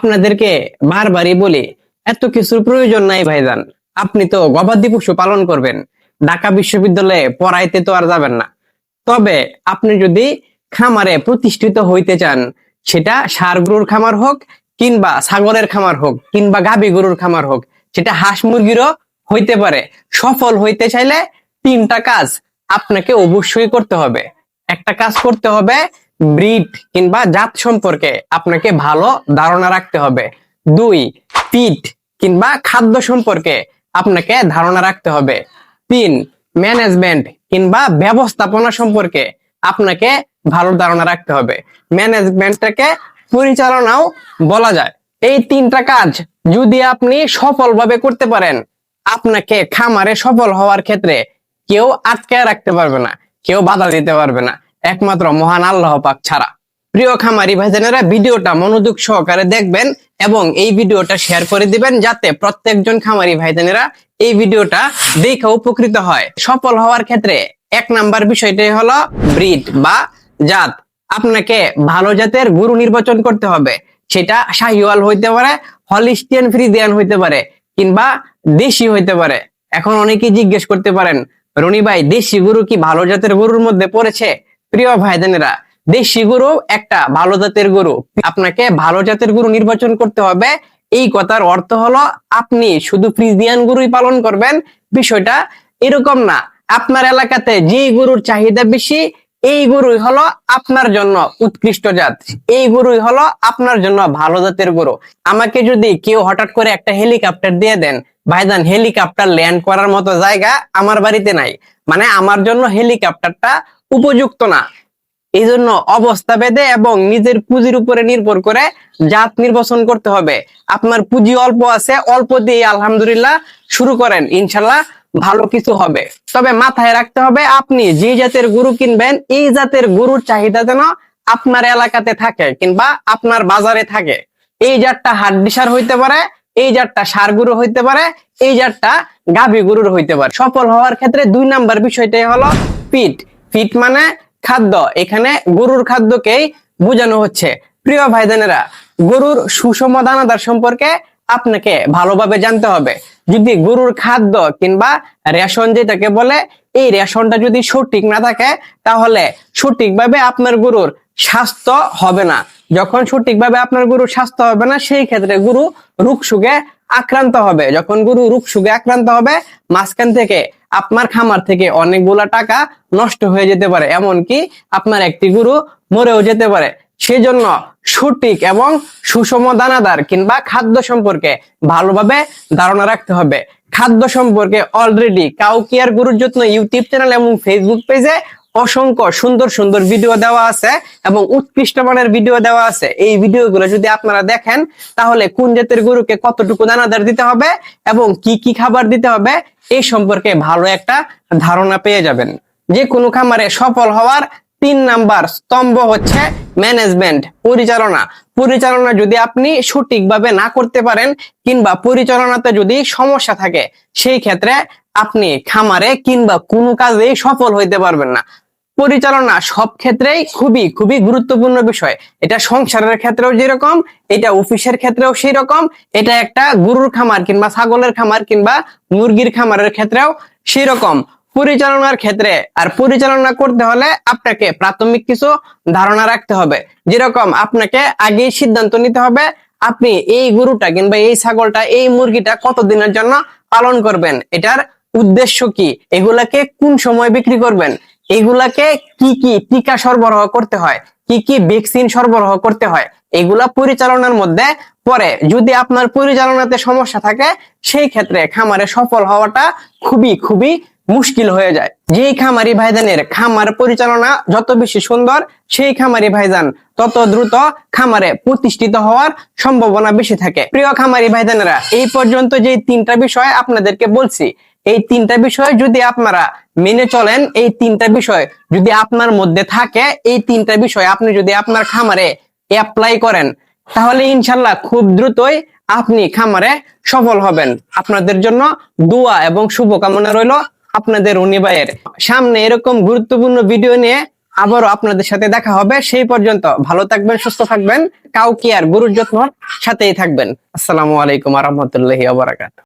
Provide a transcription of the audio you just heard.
আপনাদেরকে বারবারই বলি, এত কিছুর প্রয়োজন নাই ভাইজান। আপনি তো গবাদি পশু পালন করবেন। ঢাকা বিশ্ববিদ্যালয়ে পড়াইতে তো আর যাবেন না। তবে আপনি যদি খামারে প্রতিষ্ঠিত হইতে চান, সেটা ষাঁড় গরুর খামার হোক কিংবা ছাগলের খামার হোক কিংবা গাভী গরুর খামার হোক, সেটা হাঁস মুরগিরও হইতে পারে। সফল হইতে চাইলে তিনটা কাজ আপনাকে অবশ্যই করতে হবে। একটা কাজ করতে হবে ব্রিড কিংবা জাত সম্পর্কে আপনাকে ভালো ধারণা রাখতে হবে। দুই পিট কিংবা খাদ্য সম্পর্কে আপনাকে ধারণা রাখতে হবে। তিন ম্যানেজমেন্ট কিংবা ব্যবস্থাপনা সম্পর্কে আপনাকে ভালো ধারণা রাখতে হবে। ম্যানেজমেন্টটাকে পরিচালনাও বলা যায়। এই তিনটা কাজ যদি আপনি সফলভাবে করতে পারেন, আপনাকে খামারে সফল হওয়ার ক্ষেত্রে কেউ আটকায় রাখতে পারবে না, কেউ বাধা দিতে পারবে না। একমাত্র মহান আল্লাহ পাক ছাড়া। প্রিয় খামারি ভাইজানেরা, ভিডিওটা মনোযোগ সহকারে দেখবেন এবং এই ভিডিওটা শেয়ার করে দিবেন যাতে প্রত্যেকজন খামারি ভাইজানেরা এই ভিডিওটা দেখে উপকৃত হয়। সফল হওয়ার ক্ষেত্রে এক নাম্বার বিষয়টাই হলো ব্রিড বা জাত। আপনাকে ভালো জাতের গরু নির্বাচন করতে হবে। সেটা শাহিওয়াল হইতে পারে, হলিস্টিয়ান ফ্রিজিয়ান হইতে পারে কিংবা দেশি হইতে পারে। এখন অনেকেই জিজ্ঞেস করতে পারেন, রনি ভাই, দেশি গরু কি ভালো জাতের গরুর মধ্যে পড়েছে? প্রিয় ভাইজানেরা দেশি গরু একটা ভালো জাতের গরু। আপনাকে ভালো জাতের গরু নির্বাচন করতে হবে। এই কথার অর্থ হলো আপনি শুধু ফ্রিজিয়ান গরুই পালন করবেন, বিষয়টা এরকম না। আপনার এলাকাতে যে গরুর চাহিদা বেশি, এই গরুই হলো আপনার জন্য উৎকৃষ্ট জাত। এই গরুই হলো আপনার জন্য ভালো জাতের গরু। আমাকে যদি কেউ হঠাৎ করে একটা হেলিকপ্টার দিয়ে দেন, ভাইজান, হেলিকপ্টার ল্যান্ড করার মতো জায়গা আমার বাড়িতে নাই। মানে আমার জন্য হেলিকপ্টারটা উপযুক্ত না। এই জন্য অবস্থা ভেদে এবং নিজের পুঁজির উপরে নির্ভর করে জাত নির্বাচন করতে হবে। আপনার পুঁজি অল্প আছে, অল্প দিয়ে আলহামদুলিল্লাহ শুরু করেন। ইনশাল্লাহ ভালো কিছু হবে। তবে মাথায় রাখতে হবে, আপনি যে জাতের গরু কিনবেন, এই জাতের গরুর চাহিদা যেন আপনার এলাকাতে থাকে কিংবা আপনার বাজারে থাকে। এই জাতটা হাড্ডিসার হইতে পারে, এই জাতটা সার গরু হইতে পারে, এই জাতটা গাভী গরুর হইতে পারে। সফল হওয়ার ক্ষেত্রে দুই নাম্বার বিষয়টাই হলো ফিট ফিট মানে খাদ্য। এখানে গরুর খাদ্যকেই বোঝানো হচ্ছে। প্রিয় ভাইজানেরা গরুর সুষম দানাদার সম্পর্কে আপনাকে ভালোভাবে জানতে হবে। যদি গরুর খাদ্য কিংবা রেশন যেটাকে বলে, এই রেশনটা যদি সঠিক না থাকে, তাহলে সঠিকভাবে আপনার গরুর স্বাস্থ্য হবে না। যখন সঠিকভাবে আপনার গরুর স্বাস্থ্য হবে না, সেই ক্ষেত্রে গরু রোগ সুগে আক্রান্ত হবে। যখন গরু রোগ সুগে আক্রান্ত হবে, মাঝখান থেকে আপনার খামার থেকে অনেকগুলা টাকা নষ্ট হয়ে যেতে পারে। এমনকি আপনার একটি গরু মরেও যেতে পারে। সেজন্য সঠিক এবং সুষম দানাদার কিংবা খাদ্য সম্পর্কে ভালোভাবে ধারণা রাখতে হবে। খাদ্য সম্পর্কে অলরেডি কাউকিয়ার গুরুর যত্ন ইউটিউব চ্যানেল এবং ফেসবুক পেজে অসংখ্য সুন্দর সুন্দর ভিডিও দেওয়া আছে এবং উৎকৃষ্ট মানের ভিডিও দেওয়া আছে। এই ভিডিওগুলো যদি আপনারা দেখেন, তাহলে কোন জাতের গরুকে কতটুকু দানাদার দিতে হবে এবং কি কি খাবার দিতে হবে, এই সম্পর্কে ভালো একটা ধারণা পেয়ে যাবেন। যে কোনো খামারে সফল হওয়ার তিন নাম্বার স্তম্ভ হচ্ছে ম্যানেজমেন্ট পরিচালনা। পরিচালনা যদি আপনি সঠিকভাবে না করতে পারেন কিংবা পরিচালনাতে যদি সমস্যা থাকে, সেই ক্ষেত্রে আপনি খামারে কিংবা কোনো কাজেই সফল হইতে পারবেন না। পরিচালনা সব ক্ষেত্রেই খুবই খুবই গুরুত্বপূর্ণ বিষয়। এটা সংসারের ক্ষেত্রেও যেরকম, এটা অফিসের ক্ষেত্রেও সেই রকম এটা একটা গরুর খামার কিংবা ছাগলের খামার কিংবা মুরগির খামারের ক্ষেত্রেও সেই রকম পরিচালনার ক্ষেত্রে আর পরিচালনা করতে হলে আপনাকে প্রাথমিক কিছু ধারণা রাখতে হবে। যেরকম আপনাকে আগেই সিদ্ধান্ত নিতে হবে, আপনি এই গরুটা কিংবা এই ছাগলটা, এই মুরগিটা কতদিনের জন্য পালন করবেন? এটার উদ্দেশ্য কি? এগুলাকে কোন সময় বিক্রি করবেন? এগুলাকে কি কি টিকা সরবরাহ করতে হয়? কি কি ভ্যাকসিন সরবরাহ করতে হয়? এগুলা পরিচালনার মধ্যে পরে যদি আপনার পরিচালনাতে সমস্যা থাকে, সেই ক্ষেত্রে খামারে সফল হওয়াটা খুবই খুবই মুশকিল হয়ে যায়। যেই খামারি ভাইজানের খামার পরিচালনা যত বেশি সুন্দর, সেই খামারি ভাইজান তত দ্রুত খামারে প্রতিষ্ঠিত হওয়ার সম্ভাবনা বেশি থাকে। প্রিয় খামারি ভাইজানেরা, এই পর্যন্ত যে তিনটা বিষয় আপনাদেরকে বলছি, এই তিনটা বিষয় যদি আপনারা মেনে চলেন, এই তিনটা বিষয় যদি আপনার মধ্যে থাকে, এই তিনটা বিষয় আপনি যদি আপনার খামারে অ্যাপ্লাই করেন, তাহলে ইনশাল্লাহ খুব দ্রুতই আপনি খামারে সফল হবেন। আপনাদের জন্য দোয়া এবং শুভকামনা রইল। আপনাদের উনি ভাইয়ের সামনে এরকম গুরুত্বপূর্ণ ভিডিও নিয়ে আবারও আপনাদের সাথে দেখা হবে। সেই পর্যন্ত ভালো থাকবেন, সুস্থ থাকবেন। কাউকে আর গুরুর যত্ন সাথেই থাকবেন। আসসালামু আলাইকুম আহমতুল্লাহ আবরাকাত